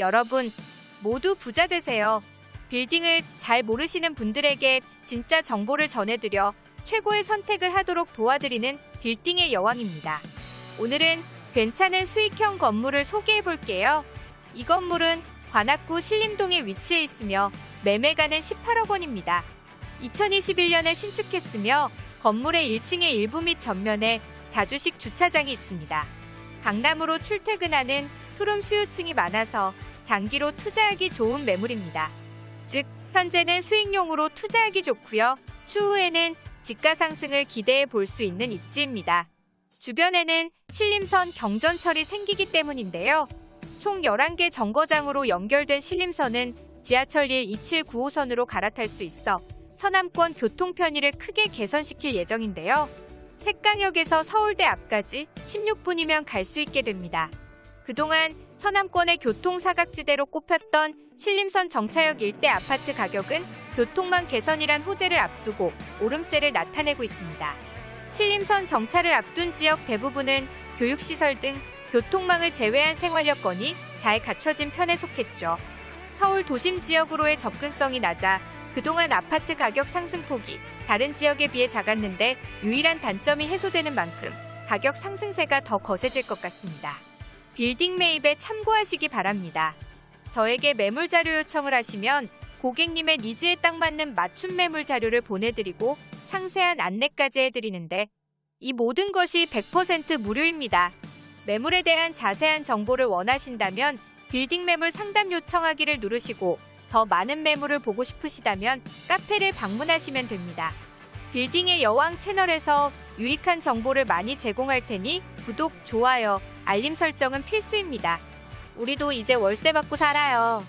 여러분, 모두 부자 되세요. 빌딩을 잘 모르시는 분들에게 진짜 정보를 전해드려 최고의 선택을 하도록 도와드리는 빌딩의 여왕입니다. 오늘은 괜찮은 수익형 건물을 소개해 볼게요. 이 건물은 관악구 신림동에 위치해 있으며 매매가는 18억 원입니다. 2021년에 신축했으며 건물의 1층의 일부 및 전면에 자주식 주차장이 있습니다. 강남으로 출퇴근하는 투룸 수요층이 많아서 장기로 투자하기 좋은 매물입니다. 즉, 현재는 수익용으로 투자하기 좋고요. 추후에는 집가 상승을 기대해 볼 수 있는 입지입니다. 주변에는 신림선 경전철이 생기기 때문인데요. 총 11개 정거장으로 연결된 신림선은 지하철 1 2795선으로 갈아탈 수 있어 서남권 교통 편의를 크게 개선시킬 예정인데요. 색강역에서 서울대 앞까지 16분이면 갈 수 있게 됩니다. 그동안 서남권의 교통 사각지대로 꼽혔던 신림선 정차역 일대 아파트 가격은 교통망 개선이란 호재를 앞두고 오름세를 나타내고 있습니다. 신림선 정차를 앞둔 지역 대부분은 교육시설 등 교통망을 제외한 생활 여건이 잘 갖춰진 편에 속했죠. 서울 도심 지역으로의 접근성이 낮아 그동안 아파트 가격 상승폭이 다른 지역에 비해 작았는데 유일한 단점이 해소되는 만큼 가격 상승세가 더 거세질 것 같습니다. 빌딩 매입에 참고하시기 바랍니다. 저에게 매물 자료 요청을 하시면 고객님의 니즈에 딱 맞는 맞춤 매물 자료를 보내드리고 상세한 안내까지 해드리는데 이 모든 것이 100% 무료입니다. 매물에 대한 자세한 정보를 원하신다면 빌딩 매물 상담 요청하기를 누르시고 더 많은 매물을 보고 싶으시다면 카페를 방문하시면 됩니다. 빌딩의 여왕 채널에서 유익한 정보를 많이 제공할 테니 구독, 좋아요, 알림 설정은 필수입니다. 우리도 이제 월세 받고 살아요.